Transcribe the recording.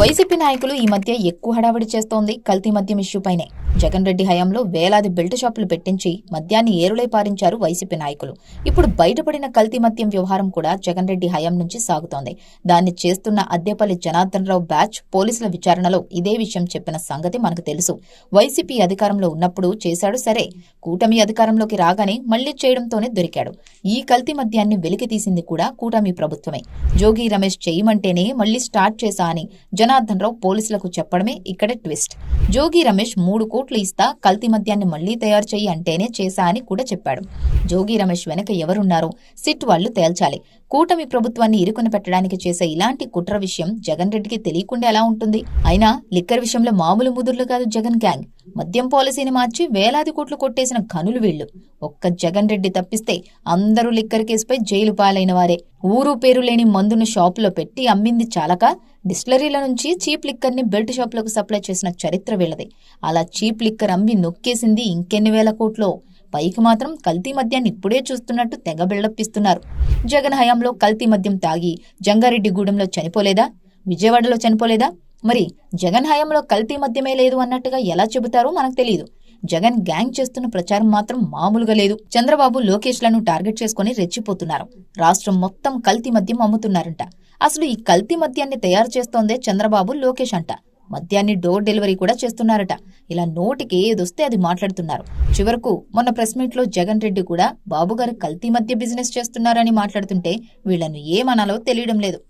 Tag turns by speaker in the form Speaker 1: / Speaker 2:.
Speaker 1: YCP నాయకులు ఈ మధ్య ఎక్కువ హడావిడి చేస్తోంది కల్తీ మద్యం ఇష్యూపైనే జగన్ రెడ్డి హయాంలో వేలాది బెల్ట్ షాపులు పెట్టించి మద్యాన్ని ఏరులై పారించారు వైసీపీ నాయకులు. ఇప్పుడు బయటపడిన కల్తీ మద్యం వ్యవహారం కూడా జగన్ రెడ్డి హయాం నుంచి సాగుతోంది. దాన్ని చేస్తున్న అద్దెపల్లి జనార్దన్ రావు బ్యాచ్ పోలీసుల విచారణలో ఇదే విషయం చెప్పిన సంగతి మనకు తెలుసు. వైసీపీ అధికారంలో ఉన్నప్పుడు చేశాడు సరే కూటమి అధికారంలోకి రాగానే మళ్ళీ చేయడంతోనే దొరికాడు. ఈ కల్తీ మద్యాన్ని వెలికి తీసింది కూడా కూటమి ప్రభుత్వమే. జోగి రమేష్ చేయమంటేనే మళ్ళీ స్టార్ట్ చేశా అని జన రావు పోలీసులకు చెప్పడమే ఇక్కడ ట్విస్ట్. జోగి రమేష్ మూడు కోట్లు ఇస్తా కల్తీ మద్యాన్ని మళ్ళీ తయారు చేయి అంటేనే చేశా అని కూడా చెప్పాడు. జోగి రమేష్ వెనక ఎవరున్నారో సిట్ వాళ్ళు తేల్చాలి. కూటమి ప్రభుత్వాన్ని ఇరుకున పెట్టడానికి చేసే ఇలాంటి కుట్ర విషయం జగన్ రెడ్డికి తెలియకుండా ఎలా ఉంటుంది? అయినా లిక్కర్ విషయంలో మామూలు ముదుర్లు కాదు జగన్ గ్యాంగ్. మద్యం పాలసీని మార్చి వేలాది కోట్లు కొట్టేసిన కనులు వీళ్ళు ఒక్క జగన్ రెడ్డి తప్పిస్తే అందరూ లిక్కర్ కేసుపై జైలు పాలైన వారే. ఊరు పేరు లేని మందును షాపులో పెట్టి అమ్మింది చాలక డిస్టిలరీల నుంచి చీప్ లిక్కర్ని బెల్ట్ షాపులకు సప్లై చేసిన చరిత్ర వీళ్ళది. అలా చీప్ లిక్కర్ అమ్మి నొక్కేసింది ఇంకెన్ని వేల కోట్లో? పైకి మాత్రం కల్తీ మద్యాన్ని ఇప్పుడే చూస్తున్నట్టు తెగ బిల్డప్ ఇస్తున్నారు. జగన్ హయాంలో కల్తీ మద్యం తాగి జంగారెడ్డిగూడెంలో చనిపోలేదా? విజయవాడలో చనిపోలేదా? మరి జగన్ హయాంలో కల్తీ మద్యమే లేదు అన్నట్టుగా ఎలా చెబుతారో మనకు తెలియదు జగన్ గ్యాంగ్ చేస్తున్న ప్రచారం మాత్రం మామూలుగా లేదు. చంద్రబాబు లోకేష్లను టార్గెట్ చేసుకుని రెచ్చిపోతున్నారు. రాష్ట్రం మొత్తం కల్తీ మద్యం అమ్ముతున్నారంట. అసలు ఈ కల్తీ మద్యాన్ని తయారు చేస్తోందే చంద్రబాబు లోకేష్ అంట. మద్యాన్ని డోర్ డెలివరీ కూడా చేస్తున్నారట. ఇలా నోటికి ఏదొస్తే అది మాట్లాడుతున్నారు. చివరకు మొన్న ప్రెస్ మీట్లో జగన్ రెడ్డి కూడా బాబుగారు కల్తీ మధ్య బిజినెస్ చేస్తున్నారని మాట్లాడుతుంటే వీళ్ళను ఏమనాలో తెలియడం లేదు.